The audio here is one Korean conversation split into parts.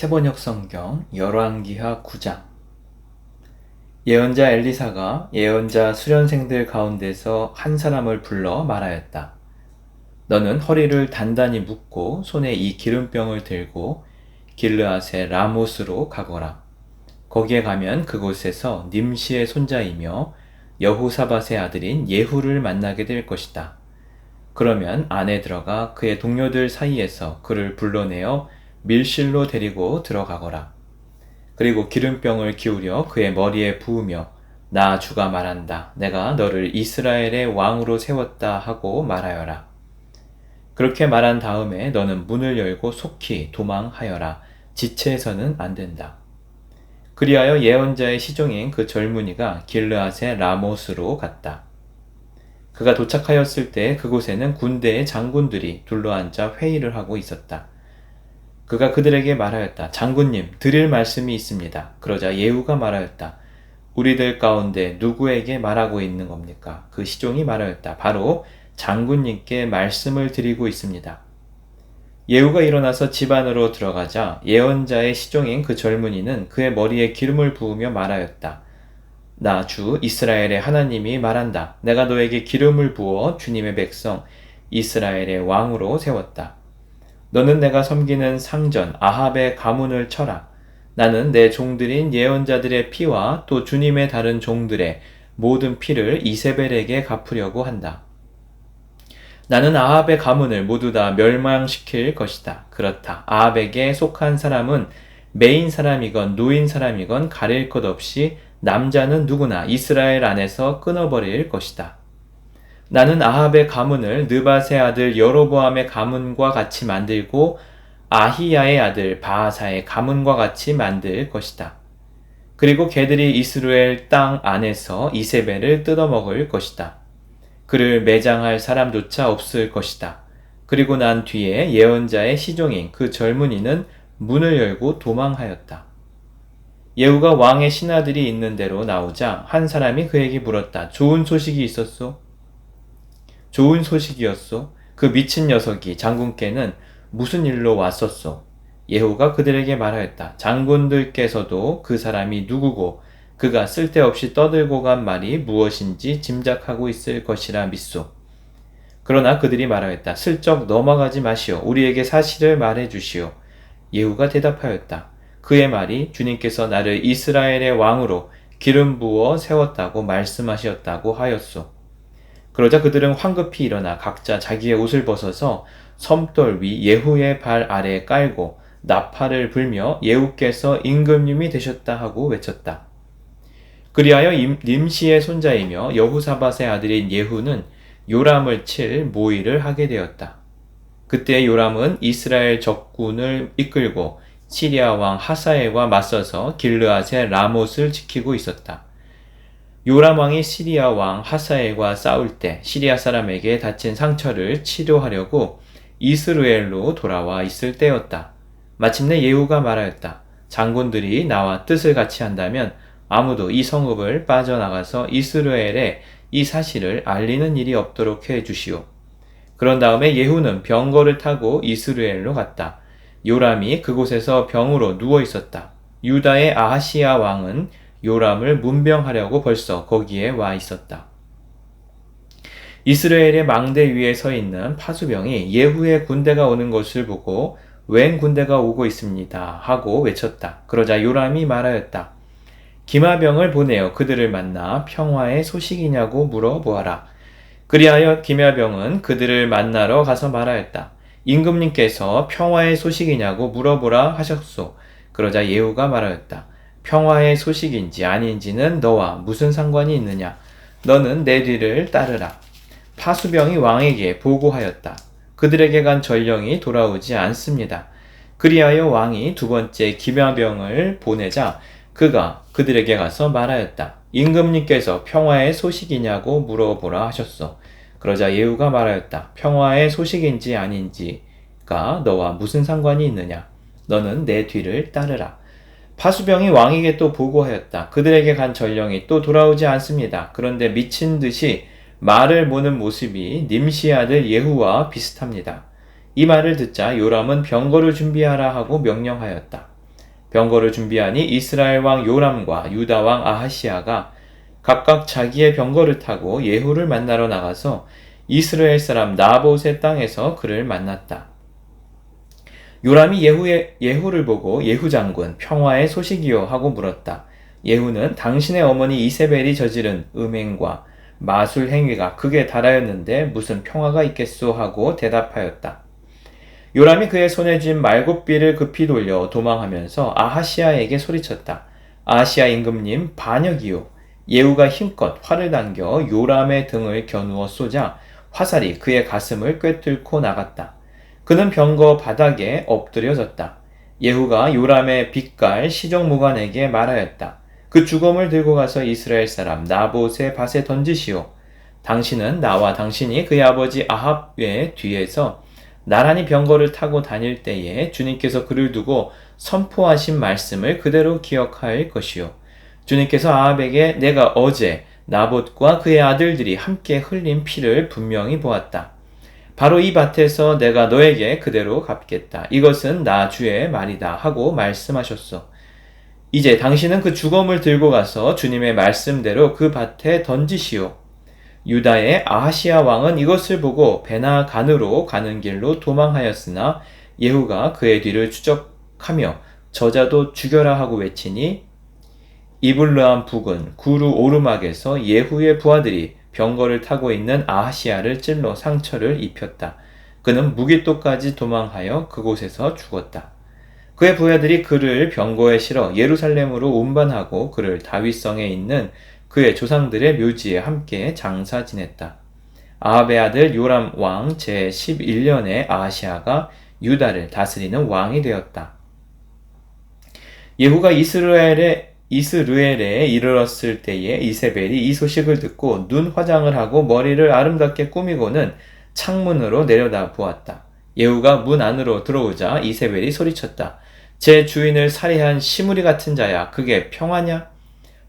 세번역 성경 열왕기하 9장 예언자 엘리사가 예언자 수련생들 가운데서 한 사람을 불러 말하였다. 너는 허리를 단단히 묶고 손에 이 기름병을 들고 길르앗의 라모스로 가거라. 거기에 가면 그곳에서 님시의 손자이며 여후사밧의 아들인 예후를 만나게 될 것이다. 그러면 안에 들어가 그의 동료들 사이에서 그를 불러내어 밀실로 데리고 들어가거라. 그리고 기름병을 기울여 그의 머리에 부으며 나 주가 말한다. 내가 너를 이스라엘의 왕으로 세웠다 하고 말하여라. 그렇게 말한 다음에 너는 문을 열고 속히 도망하여라. 지체해서는 안 된다. 그리하여 예언자의 시종인 그 젊은이가 길르앗의 라모스로 갔다. 그가 도착하였을 때 그곳에는 군대의 장군들이 둘러앉아 회의를 하고 있었다. 그가 그들에게 말하였다. 장군님, 드릴 말씀이 있습니다. 그러자 예후가 말하였다. 우리들 가운데 누구에게 말하고 있는 겁니까? 그 시종이 말하였다. 바로 장군님께 말씀을 드리고 있습니다. 예후가 일어나서 집 안으로 들어가자 예언자의 시종인 그 젊은이는 그의 머리에 기름을 부으며 말하였다. 나 주 이스라엘의 하나님이 말한다. 내가 너에게 기름을 부어 주님의 백성 이스라엘의 왕으로 세웠다. 너는 내가 섬기는 상전 아합의 가문을 쳐라. 나는 내 종들인 예언자들의 피와 또 주님의 다른 종들의 모든 피를 이세벨에게 갚으려고 한다. 나는 아합의 가문을 모두 다 멸망시킬 것이다. 그렇다. 아합에게 속한 사람은 메인 사람이건 노인 사람이건 가릴 것 없이 남자는 누구나 이스라엘 안에서 끊어버릴 것이다. 나는 아합의 가문을 느바세 아들 여로보암의 가문과 같이 만들고 아히야의 아들 바하사의 가문과 같이 만들 것이다. 그리고 개들이 이스라엘 땅 안에서 이세벨을 뜯어먹을 것이다. 그를 매장할 사람조차 없을 것이다. 그리고 난 뒤에 예언자의 시종인 그 젊은이는 문을 열고 도망하였다. 예후가 왕의 신하들이 있는 대로 나오자 한 사람이 그에게 물었다. 좋은 소식이 있었소? 좋은 소식이었소. 그 미친 녀석이 장군께는 무슨 일로 왔었소. 예후가 그들에게 말하였다. 장군들께서도 그 사람이 누구고 그가 쓸데없이 떠들고 간 말이 무엇인지 짐작하고 있을 것이라 믿소. 그러나 그들이 말하였다. 슬쩍 넘어가지 마시오. 우리에게 사실을 말해 주시오. 예후가 대답하였다. 그의 말이 주님께서 나를 이스라엘의 왕으로 기름 부어 세웠다고 말씀하셨다고 하였소. 그러자 그들은 황급히 일어나 각자 자기의 옷을 벗어서 섬돌 위 예후의 발 아래 깔고 나팔을 불며 예후께서 임금님이 되셨다 하고 외쳤다. 그리하여 님시의 손자이며 여후사밧의 아들인 예후는 요람을 칠 모의를 하게 되었다. 그때 요람은 이스라엘 적군을 이끌고 시리아 왕 하사엘과 맞서서 길르앗의 라못을 지키고 있었다. 요람 왕이 시리아 왕 하사엘과 싸울 때 시리아 사람에게 다친 상처를 치료하려고 이스루엘로 돌아와 있을 때였다. 마침내 예후가 말하였다. 장군들이 나와 뜻을 같이 한다면 아무도 이 성읍을 빠져나가서 이스루엘에 이 사실을 알리는 일이 없도록 해 주시오. 그런 다음에 예후는 병거를 타고 이스루엘로 갔다. 요람이 그곳에서 병으로 누워 있었다. 유다의 아하시아 왕은 요람을 문병하려고 벌써 거기에 와 있었다. 이스라엘의 망대 위에 서 있는 파수병이 예후의 군대가 오는 것을 보고 웬 군대가 오고 있습니다 하고 외쳤다. 그러자 요람이 말하였다. 기마병을 보내어 그들을 만나 평화의 소식이냐고 물어보아라. 그리하여 기마병은 그들을 만나러 가서 말하였다. 임금님께서 평화의 소식이냐고 물어보라 하셨소. 그러자 예후가 말하였다. 평화의 소식인지 아닌지는 너와 무슨 상관이 있느냐? 너는 내 뒤를 따르라. 파수병이 왕에게 보고하였다. 그들에게 간 전령이 돌아오지 않습니다. 그리하여 왕이 두 번째 기병병을 보내자 그가 그들에게 가서 말하였다. 임금님께서 평화의 소식이냐고 물어보라 하셨어. 그러자 예후가 말하였다. 평화의 소식인지 아닌지가 너와 무슨 상관이 있느냐? 너는 내 뒤를 따르라. 파수병이 왕에게 또 보고하였다. 그들에게 간 전령이 또 돌아오지 않습니다. 그런데 미친 듯이 말을 모는 모습이 님시 아들 예후와 비슷합니다. 이 말을 듣자 요람은 병거를 준비하라 하고 명령하였다. 병거를 준비하니 이스라엘 왕 요람과 유다 왕 아하시아가 각각 자기의 병거를 타고 예후를 만나러 나가서 이스라엘 사람 나봇의 땅에서 그를 만났다. 요람이 예후의, 예후를 보고 예후 장군 평화의 소식이요 하고 물었다. 예후는 당신의 어머니 이세벨이 저지른 음행과 마술 행위가 극에 달하였는데 무슨 평화가 있겠소 하고 대답하였다. 요람이 그의 손에 쥔 말굽비를 급히 돌려 도망하면서 아하시아에게 소리쳤다. 아하시아 임금님 반역이요. 예후가 힘껏 활을 당겨 요람의 등을 겨누어 쏘자 화살이 그의 가슴을 꿰뚫고 나갔다. 그는 병거 바닥에 엎드려졌다. 예후가 요람의 빛깔 시종무관에게 말하였다. 그 죽음을 들고 가서 이스라엘 사람 나봇의 밭에 던지시오. 당신은 나와 당신이 그의 아버지 아합의 뒤에서 나란히 병거를 타고 다닐 때에 주님께서 그를 두고 선포하신 말씀을 그대로 기억할 것이요. 주님께서 아합에게 내가 어제 나봇과 그의 아들들이 함께 흘린 피를 분명히 보았다. 바로 이 밭에서 내가 너에게 그대로 갚겠다. 이것은 나 주의 말이다. 하고 말씀하셨소. 이제 당신은 그 주검을 들고 가서 주님의 말씀대로 그 밭에 던지시오. 유다의 아하시아 왕은 이것을 보고 베나 간으로 가는 길로 도망하였으나 예후가 그의 뒤를 추적하며 저자도 죽여라 하고 외치니 이블르암 북은 구루 오르막에서 예후의 부하들이 병거를 타고 있는 아하시아를 찔러 상처를 입혔다. 그는 무기토까지 도망하여 그곳에서 죽었다. 그의 부하들이 그를 병거에 실어 예루살렘으로 운반하고 그를 다윗성에 있는 그의 조상들의 묘지에 함께 장사 지냈다. 아합의 아들 요람 왕 제11년에 아시아가 유다를 다스리는 왕이 되었다. 예후가 이스라엘에 이스르엘에 이르렀을 때에 이세벨이 이 소식을 듣고 눈 화장을 하고 머리를 아름답게 꾸미고는 창문으로 내려다 보았다. 예후가 문 안으로 들어오자 이세벨이 소리쳤다. 제 주인을 살해한 시무리 같은 자야. 그게 평화냐?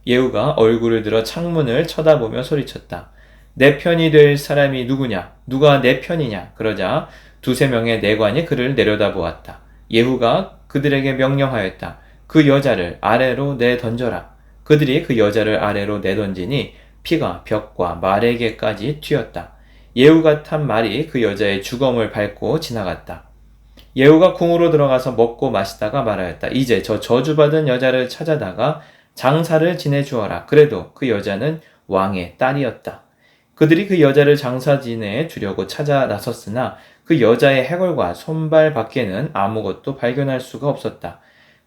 예후가 얼굴을 들어 창문을 쳐다보며 소리쳤다. 내 편이 될 사람이 누구냐? 누가 내 편이냐? 그러자 두세 명의 내관이 그를 내려다보았다. 예후가 그들에게 명령하였다. 그 여자를 아래로 내던져라. 그들이 그 여자를 아래로 내던지니 피가 벽과 말에게까지 튀었다. 예후가 탄 말이 그 여자의 주검을 밟고 지나갔다. 예후가 궁으로 들어가서 먹고 마시다가 말하였다. 이제 저 저주받은 여자를 찾아다가 장사를 지내주어라. 그래도 그 여자는 왕의 딸이었다. 그들이 그 여자를 장사 지내 주려고 찾아 나섰으나 그 여자의 해골과 손발 밖에는 아무것도 발견할 수가 없었다.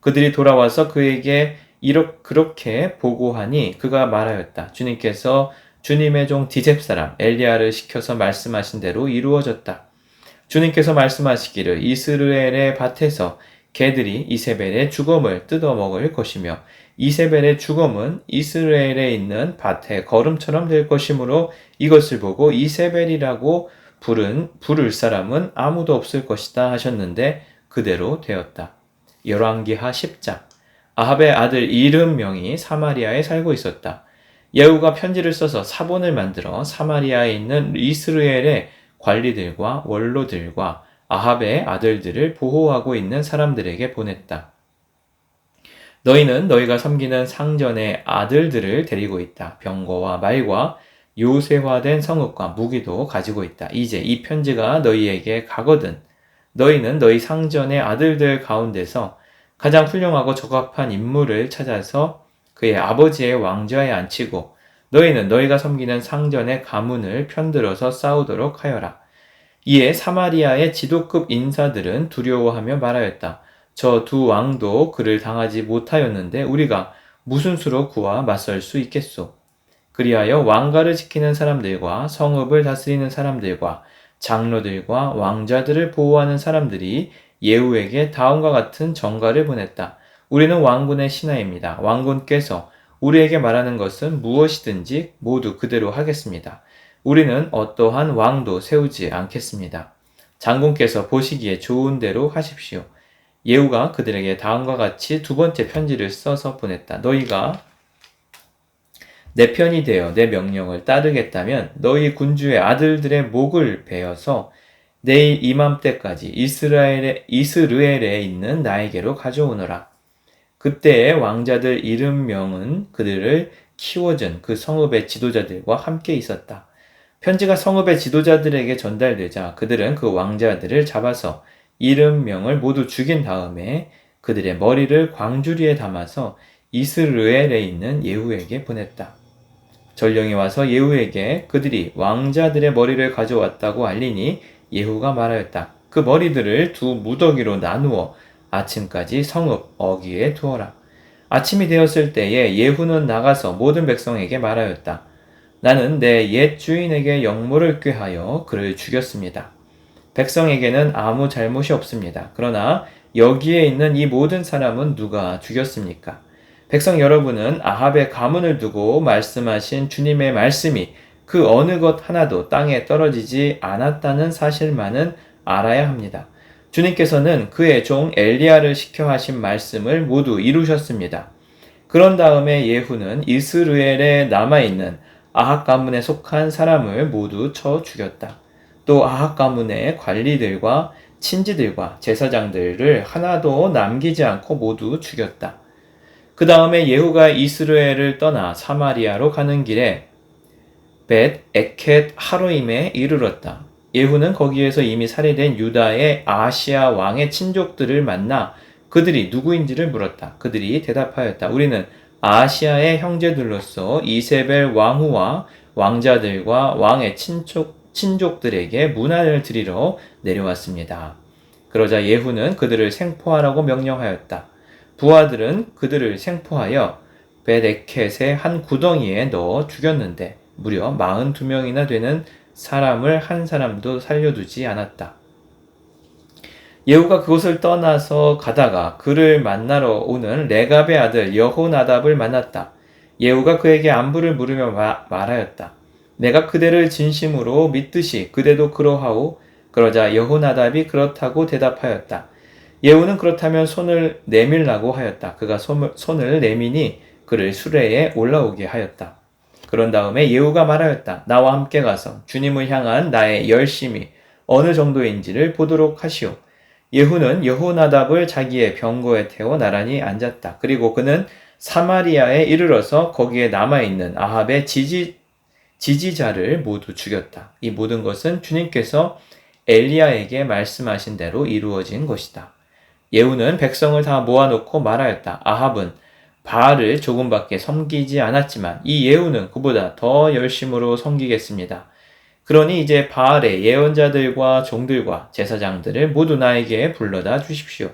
그들이 돌아와서 그에게 이렇게 그렇게 보고하니 그가 말하였다. 주님께서 주님의 종 디셉 사람 엘리야를 시켜서 말씀하신 대로 이루어졌다. 주님께서 말씀하시기를 이스라엘의 밭에서 개들이 이세벨의 죽음을 뜯어 먹을 것이며 이세벨의 죽음은 이스라엘에 있는 밭의 걸음처럼 될 것이므로 이것을 보고 이세벨이라고 부른 부를 사람은 아무도 없을 것이다 하셨는데 그대로 되었다. 열왕기하 10장 아합의 아들 이름명이 사마리아에 살고 있었다. 예후가 편지를 써서 사본을 만들어 사마리아에 있는 이스라엘의 관리들과 원로들과 아합의 아들들을 보호하고 있는 사람들에게 보냈다. 너희는 너희가 섬기는 상전의 아들들을 데리고 있다. 병거와 말과 요새화된 성읍과 무기도 가지고 있다. 이제 이 편지가 너희에게 가거든. 너희는 너희 상전의 아들들 가운데서 가장 훌륭하고 적합한 인물을 찾아서 그의 아버지의 왕좌에 앉히고 너희는 너희가 섬기는 상전의 가문을 편들어서 싸우도록 하여라. 이에 사마리아의 지도급 인사들은 두려워하며 말하였다. 저 두 왕도 그를 당하지 못하였는데 우리가 무슨 수로 그와 맞설 수 있겠소? 그리하여 왕가를 지키는 사람들과 성읍을 다스리는 사람들과 장로들과 왕자들을 보호하는 사람들이 예후에게 다음과 같은 정가를 보냈다. 우리는 왕군의 신하입니다. 왕군께서 우리에게 말하는 것은 무엇이든지 모두 그대로 하겠습니다. 우리는 어떠한 왕도 세우지 않겠습니다. 장군께서 보시기에 좋은 대로 하십시오. 예후가 그들에게 다음과 같이 두 번째 편지를 써서 보냈다. 너희가 내 편이 되어 내 명령을 따르겠다면 너희 군주의 아들들의 목을 베어서 내일 이맘때까지 이스라엘에, 이스르엘에 있는 나에게로 가져오너라. 그때의 왕자들 이름명은 그들을 키워준 그 성읍의 지도자들과 함께 있었다. 편지가 성읍의 지도자들에게 전달되자 그들은 그 왕자들을 잡아서 이름명을 모두 죽인 다음에 그들의 머리를 광주리에 담아서 이스르엘에 있는 예후에게 보냈다. 전령이 와서 예후에게 그들이 왕자들의 머리를 가져왔다고 알리니 예후가 말하였다. 그 머리들을 두 무더기로 나누어 아침까지 성읍 어기에 두어라. 아침이 되었을 때에 예후는 나가서 모든 백성에게 말하였다. 나는 내 옛 주인에게 영모를 꾀하여 그를 죽였습니다. 백성에게는 아무 잘못이 없습니다. 그러나 여기에 있는 이 모든 사람은 누가 죽였습니까? 백성 여러분은 아합의 가문을 두고 말씀하신 주님의 말씀이 그 어느 것 하나도 땅에 떨어지지 않았다는 사실만은 알아야 합니다. 주님께서는 그의 종 엘리야를 시켜 하신 말씀을 모두 이루셨습니다. 그런 다음에 예후는 이스르엘에 남아있는 아합 가문에 속한 사람을 모두 쳐 죽였다. 또 아합 가문의 관리들과 친지들과 제사장들을 하나도 남기지 않고 모두 죽였다. 그 다음에 예후가 이스라엘을 떠나 사마리아로 가는 길에 벳 에켓 하루임에 이르렀다. 예후는 거기에서 이미 살해된 유다의 아시아 왕의 친족들을 만나 그들이 누구인지를 물었다. 그들이 대답하였다. 우리는 아시아의 형제들로서 이세벨 왕후와 왕자들과 왕의 친족, 친족들에게 문안을 드리러 내려왔습니다. 그러자 예후는 그들을 생포하라고 명령하였다. 부하들은 그들을 생포하여 베데켓의 한 구덩이에 넣어 죽였는데 무려 42명이나 되는 사람을 한 사람도 살려두지 않았다. 예후가 그곳을 떠나서 가다가 그를 만나러 오는 레갑의 아들 여호나답을 만났다. 예후가 그에게 안부를 물으며 마, 말하였다. 내가 그대를 진심으로 믿듯이 그대도 그러하오. 그러자 여호나답이 그렇다고 대답하였다. 예후는 그렇다면 손을 내밀라고 하였다. 그가 손을 내미니 그를 수레에 올라오게 하였다. 그런 다음에 예후가 말하였다. 나와 함께 가서 주님을 향한 나의 열심이 어느 정도인지를 보도록 하시오. 예후는 여호나답을 자기의 병거에 태워 나란히 앉았다. 그리고 그는 사마리아에 이르러서 거기에 남아있는 아합의 지지, 지지자를 모두 죽였다. 이 모든 것은 주님께서 엘리야에게 말씀하신 대로 이루어진 것이다. 예후는 백성을 다 모아놓고 말하였다. 아합은 바알을 조금밖에 섬기지 않았지만 이 예후는 그보다 더 열심으로 섬기겠습니다. 그러니 이제 바알의 예언자들과 종들과 제사장들을 모두 나에게 불러다 주십시오.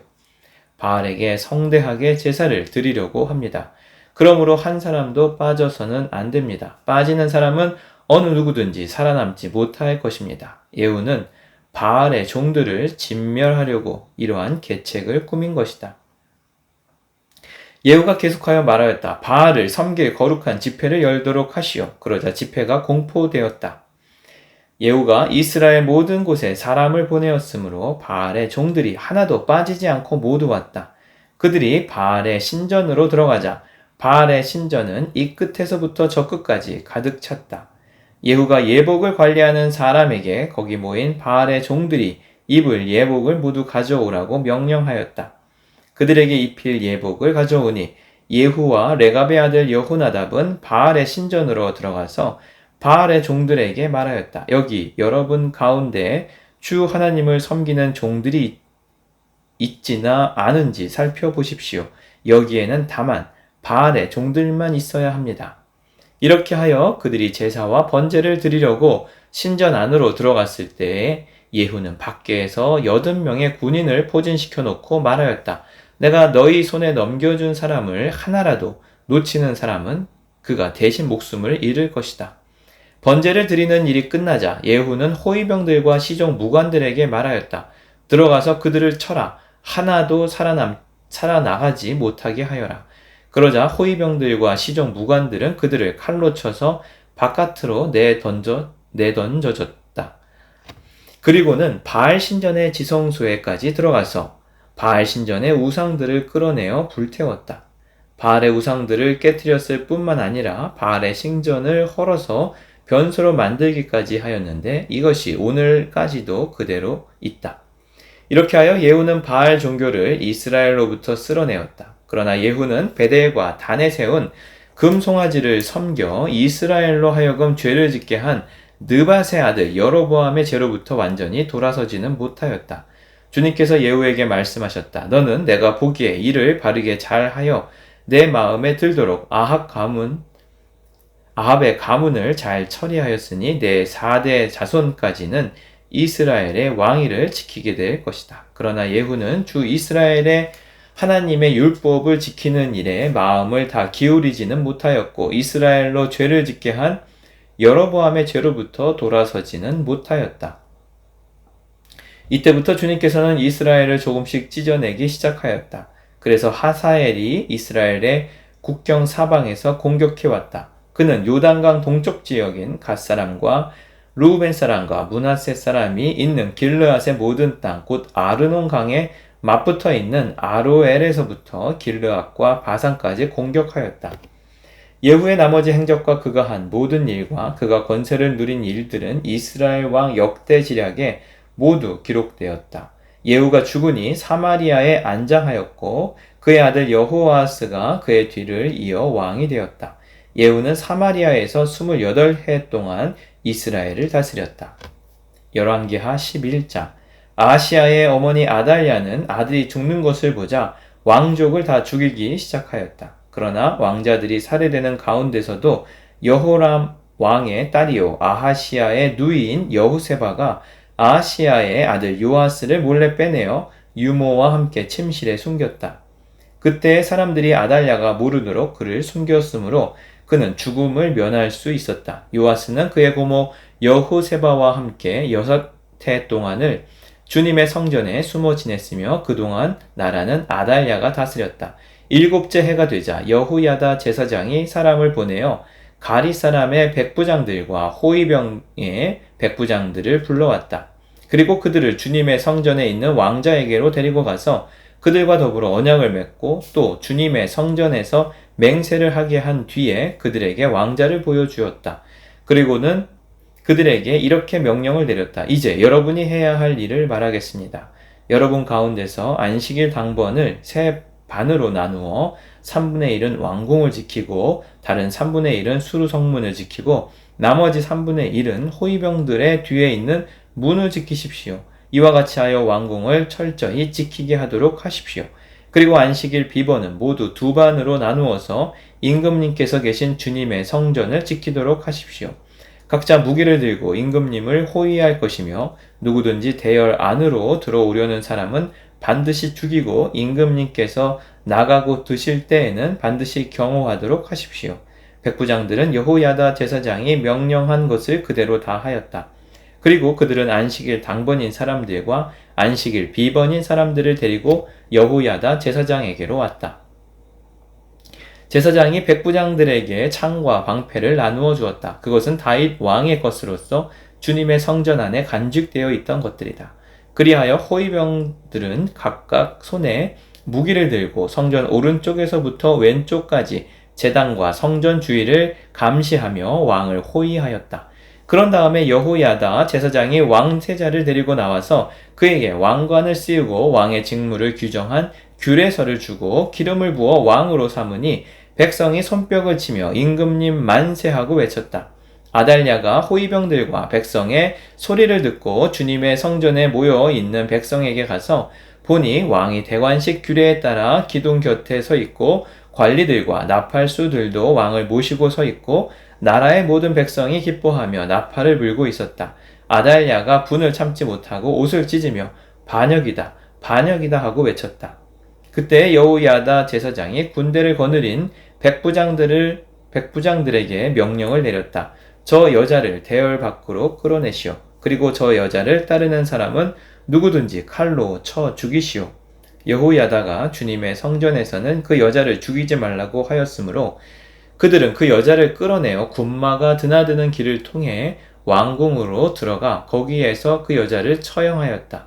바알에게 성대하게 제사를 드리려고 합니다. 그러므로 한 사람도 빠져서는 안 됩니다. 빠지는 사람은 어느 누구든지 살아남지 못할 것입니다. 예후는 바알의 종들을 진멸하려고 이러한 계책을 꾸민 것이다. 예후가 계속하여 말하였다. 바알을 섬길 거룩한 집회를 열도록 하시오. 그러자 집회가 공포되었다. 예후가 이스라엘 모든 곳에 사람을 보내었으므로 바알의 종들이 하나도 빠지지 않고 모두 왔다. 그들이 바알의 신전으로 들어가자 바알의 신전은 이 끝에서부터 저 끝까지 가득 찼다. 예후가 예복을 관리하는 사람에게 거기 모인 바알의 종들이 입을 예복을 모두 가져오라고 명령하였다. 그들에게 입힐 예복을 가져오니 예후와 레갑의 아들 여호나답은 바알의 신전으로 들어가서 바알의 종들에게 말하였다. 여기 여러분 가운데 주 하나님을 섬기는 종들이 있지나 않은지 살펴보십시오. 여기에는 다만 바알의 종들만 있어야 합니다. 이렇게 하여 그들이 제사와 번제를 드리려고 신전 안으로 들어갔을 때에 예후는 밖에서 여든 명의 군인을 포진시켜 놓고 말하였다. 내가 너희 손에 넘겨준 사람을 하나라도 놓치는 사람은 그가 대신 목숨을 잃을 것이다. 번제를 드리는 일이 끝나자 예후는 호위병들과 시종 무관들에게 말하였다. 들어가서 그들을 쳐라. 하나도 살아남, 살아나가지 못하게 하여라. 그러자 호위병들과 시종 무관들은 그들을 칼로 쳐서 바깥으로 내던져, 내던져졌다. 그리고는 바알 신전의 지성소에까지 들어가서 바알 신전의 우상들을 끌어내어 불태웠다. 바알의 우상들을 깨뜨렸을 뿐만 아니라 바알의 신전을 헐어서 변수로 만들기까지 하였는데 이것이 오늘까지도 그대로 있다. 이렇게 하여 예후는 바알 종교를 이스라엘로부터 쓸어내었다. 그러나 예후는 베델과 단에 세운 금 송아지를 섬겨 이스라엘로 하여금 죄를 짓게 한 느바의 아들 여로보암의 죄로부터 완전히 돌아서지는 못하였다. 주님께서 예후에게 말씀하셨다. 너는 내가 보기에 이를 바르게 잘하여 내 마음에 들도록 아합 가문 아합의 가문을 잘 처리하였으니 내 4대 자손까지는 이스라엘의 왕위를 지키게 될 것이다. 그러나 예후는 주 이스라엘의 하나님의 율법을 지키는 일에 마음을 다 기울이지는 못하였고 이스라엘로 죄를 짓게 한 여러보암의 죄로부터 돌아서지는 못하였다. 이때부터 주님께서는 이스라엘을 조금씩 찢어내기 시작하였다. 그래서 하사엘이 이스라엘의 국경 사방에서 공격해 왔다. 그는 요단강 동쪽 지역인 갓사람과 루벤 사람과 문하세 사람이 있는 길르앗의 모든 땅, 곧 아르논 강에 맞붙어 있는 아로엘에서부터 길르앗과 바산까지 공격하였다. 예후의 나머지 행적과 그가 한 모든 일과 그가 권세를 누린 일들은 이스라엘 왕 역대 지략에 모두 기록되었다. 예후가 죽으니 사마리아에 안장하였고 그의 아들 여호아스가 그의 뒤를 이어 왕이 되었다. 예후는 사마리아에서 28해 동안 이스라엘을 다스렸다. 열왕기하 11장 아시아의 어머니 아달랴는 아들이 죽는 것을 보자 왕족을 다 죽이기 시작하였다. 그러나 왕자들이 살해되는 가운데서도 여호람 왕의 딸이요 아하시아의 누이인 여후세바가 아시아의 아들 요아스를 몰래 빼내어 유모와 함께 침실에 숨겼다. 그때 사람들이 아달랴가 모르도록 그를 숨겼으므로 그는 죽음을 면할 수 있었다. 요아스는 그의 고모 여호세바와 함께 여섯 해 동안을 주님의 성전에 숨어 지냈으며 그동안 나라는 아달랴가 다스렸다. 일곱째 해가 되자 여후야다 제사장이 사람을 보내어 가리 사람의 백부장들과 호위병의 백부장들을 불러왔다. 그리고 그들을 주님의 성전에 있는 왕자에게로 데리고 가서 그들과 더불어 언약을 맺고 또 주님의 성전에서 맹세를 하게 한 뒤에 그들에게 왕자를 보여주었다. 그리고는 그들에게 이렇게 명령을 내렸다. 이제 여러분이 해야 할 일을 말하겠습니다. 여러분 가운데서 안식일 당번을 세 반으로 나누어 3분의 1은 왕궁을 지키고 다른 3분의 1은 수루 성문을 지키고 나머지 3분의 1은 호위병들의 뒤에 있는 문을 지키십시오. 이와 같이 하여 왕궁을 철저히 지키게 하도록 하십시오. 그리고 안식일 비번은 모두 두 반으로 나누어서 임금님께서 계신 주님의 성전을 지키도록 하십시오. 각자 무기를 들고 임금님을 호위할 것이며 누구든지 대열 안으로 들어오려는 사람은 반드시 죽이고 임금님께서 나가고 드실 때에는 반드시 경호하도록 하십시오. 백부장들은 여호야다 제사장이 명령한 것을 그대로 다 하였다. 그리고 그들은 안식일 당번인 사람들과 안식일 비번인 사람들을 데리고 여호야다 제사장에게로 왔다. 제사장이 백부장들에게 창과 방패를 나누어 주었다. 그것은 다윗 왕의 것으로서 주님의 성전 안에 간직되어 있던 것들이다. 그리하여 호위병들은 각각 손에 무기를 들고 성전 오른쪽에서부터 왼쪽까지 재단과 성전 주위를 감시하며 왕을 호위하였다. 그런 다음에 여호야다 제사장이 왕세자를 데리고 나와서 그에게 왕관을 씌우고 왕의 직무를 규정한 규례서를 주고 기름을 부어 왕으로 삼으니 백성이 손뼉을 치며 임금님 만세하고 외쳤다. 아달랴가 호위병들과 백성의 소리를 듣고 주님의 성전에 모여 있는 백성에게 가서 보니 왕이 대관식 규례에 따라 기둥 곁에 서 있고 관리들과 나팔수들도 왕을 모시고 서 있고 나라의 모든 백성이 기뻐하며 나팔을 불고 있었다. 아달랴가 분을 참지 못하고 옷을 찢으며 반역이다, 반역이다 하고 외쳤다. 그때 여우야다 제사장이 군대를 거느린 백부장들을 백부장들에게 명령을 내렸다. 저 여자를 대열 밖으로 끌어내시오. 그리고 저 여자를 따르는 사람은 누구든지 칼로 쳐 죽이시오. 여호야다가 주님의 성전에서는 그 여자를 죽이지 말라고 하였으므로 그들은 그 여자를 끌어내어 군마가 드나드는 길을 통해 왕궁으로 들어가 거기에서 그 여자를 처형하였다.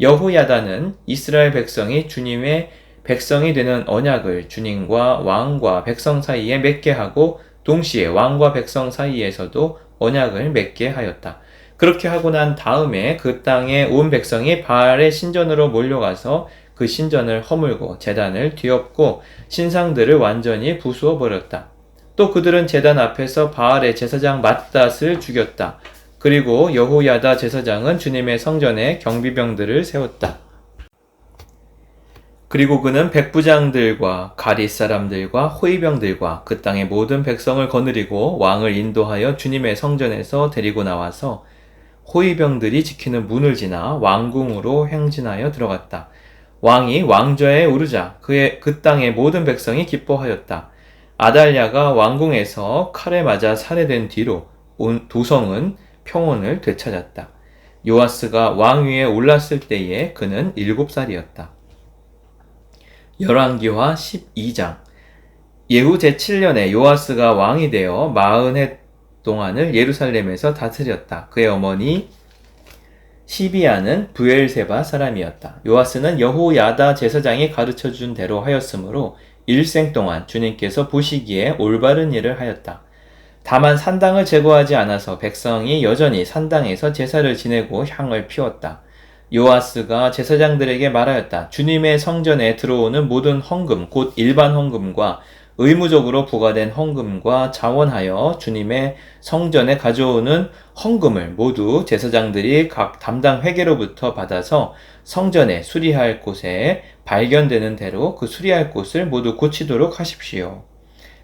여호야다는 이스라엘 백성이 주님의 백성이 되는 언약을 주님과 왕과 백성 사이에 맺게 하고 동시에 왕과 백성 사이에서도 언약을 맺게 하였다. 그렇게 하고 난 다음에 그 땅에 온 백성이 바알의 신전으로 몰려가서 그 신전을 허물고 재단을 뒤엎고 신상들을 완전히 부수어 버렸다. 또 그들은 재단 앞에서 바알의 제사장 맏닷을 죽였다. 그리고 여호야다 제사장은 주님의 성전에 경비병들을 세웠다. 그리고 그는 백부장들과 가릿 사람들과 호위병들과 그 땅의 모든 백성을 거느리고 왕을 인도하여 주님의 성전에서 데리고 나와서 호위병들이 지키는 문을 지나 왕궁으로 행진하여 들어갔다. 왕이 왕좌에 오르자 그의 그 땅의 모든 백성이 기뻐하였다. 아달랴가 왕궁에서 칼에 맞아 살해된 뒤로 온 도성은 평온을 되찾았다. 요아스가 왕위에 올랐을 때에 그는 일곱 살이었다. 열왕기화 12장 예후 제7년에 요아스가 왕이 되어 마흔해 동안을 예루살렘에서 다스렸다. 그의 어머니 시비아는 부엘세바 사람이었다. 요아스는 여호야다 제사장이 가르쳐 준 대로 하였으므로 일생 동안 주님께서 보시기에 올바른 일을 하였다. 다만 산당을 제거하지 않아서 백성이 여전히 산당에서 제사를 지내고 향을 피웠다. 요아스가 제사장들에게 말하였다. 주님의 성전에 들어오는 모든 헌금, 곧 일반 헌금과 의무적으로 부과된 헌금과 자원하여 주님의 성전에 가져오는 헌금을 모두 제사장들이 각 담당 회계로부터 받아서 성전에 수리할 곳에 발견되는 대로 그 수리할 곳을 모두 고치도록 하십시오.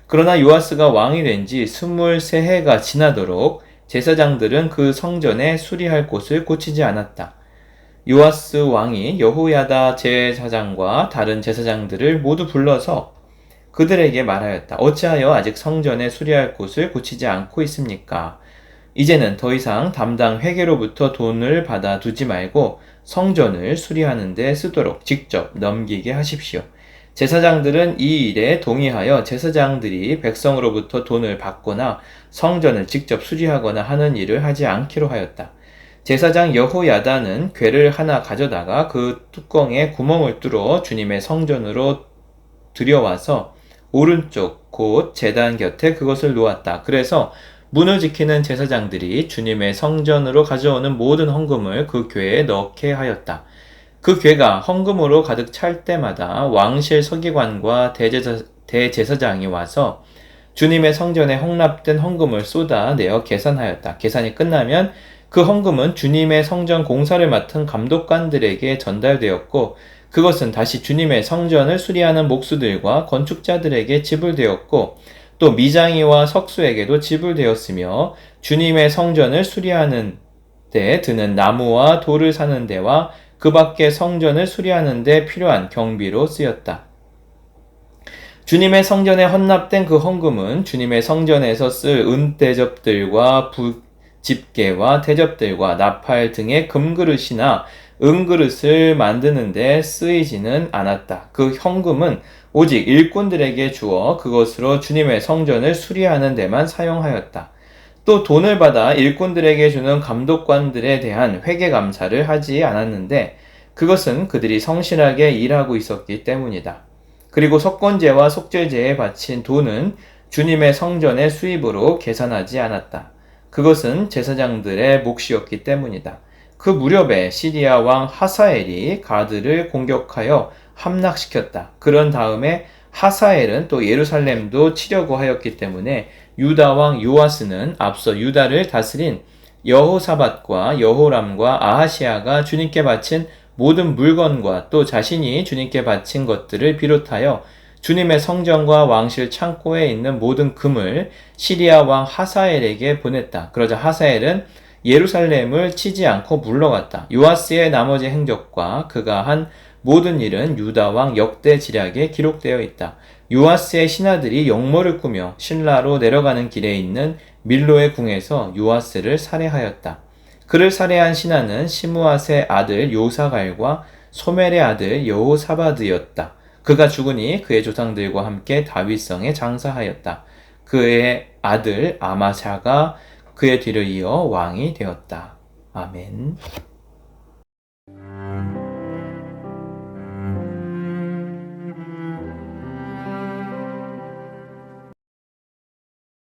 그러나 요아스가 왕이 된 지 23해가 지나도록 제사장들은 그 성전에 수리할 곳을 고치지 않았다. 요아스 왕이 여호야다 제사장과 다른 제사장들을 모두 불러서 그들에게 말하였다. 어찌하여 아직 성전에 수리할 곳을 고치지 않고 있습니까? 이제는 더 이상 담당 회계로부터 돈을 받아 두지 말고 성전을 수리하는데 쓰도록 직접 넘기게 하십시오. 제사장들은 이 일에 동의하여 제사장들이 백성으로부터 돈을 받거나 성전을 직접 수리하거나 하는 일을 하지 않기로 하였다. 제사장 여호야다는 괴를 하나 가져다가 그 뚜껑에 구멍을 뚫어 주님의 성전으로 들여와서 오른쪽 곧 재단 곁에 그것을 놓았다. 그래서 문을 지키는 제사장들이 주님의 성전으로 가져오는 모든 헌금을 그 궤에 넣게 하였다. 그 궤가 헌금으로 가득 찰 때마다 왕실 서기관과 대제사, 대제사장이 와서 주님의 성전에 헌납된 헌금을 쏟아내어 계산하였다. 계산이 끝나면 그 헌금은 주님의 성전 공사를 맡은 감독관들에게 전달되었고 그것은 다시 주님의 성전을 수리하는 목수들과 건축자들에게 지불되었고 또 미장이와 석수에게도 지불되었으며 주님의 성전을 수리하는 데 드는 나무와 돌을 사는 데와 그 밖에 성전을 수리하는 데 필요한 경비로 쓰였다. 주님의 성전에 헌납된 그 헌금은 주님의 성전에서 쓸 은대접들과 집게와 대접들과 나팔 등의 금그릇이나 은그릇을 만드는데 쓰이지는 않았다. 그 현금은 오직 일꾼들에게 주어 그것으로 주님의 성전을 수리하는 데만 사용하였다. 또 돈을 받아 일꾼들에게 주는 감독관들에 대한 회계 감사를 하지 않았는데 그것은 그들이 성실하게 일하고 있었기 때문이다. 그리고 석권제와 속죄제에 바친 돈은 주님의 성전의 수입으로 계산하지 않았다. 그것은 제사장들의 몫이었기 때문이다. 그 무렵에 시리아 왕 하사엘이 가드를 공격하여 함락시켰다. 그런 다음에 하사엘은 또 예루살렘도 치려고 하였기 때문에 유다 왕 요아스는 앞서 유다를 다스린 여호사밧과 여호람과 아하시아가 주님께 바친 모든 물건과 또 자신이 주님께 바친 것들을 비롯하여 주님의 성전과 왕실 창고에 있는 모든 금을 시리아 왕 하사엘에게 보냈다. 그러자 하사엘은 예루살렘을 치지 않고 물러갔다. 요아스의 나머지 행적과 그가 한 모든 일은 유다 왕 역대 지략에 기록되어 있다. 요아스의 신하들이 영모를 꾸며 신라로 내려가는 길에 있는 밀로의 궁에서 요아스를 살해하였다. 그를 살해한 신하는 시무아스의 아들 요사갈과 소멜의 아들 여호사바드였다. 그가 죽으니 그의 조상들과 함께 다윗성에 장사하였다. 그의 아들 아마샤가 그의 뒤를 이어 왕이 되었다. 아멘.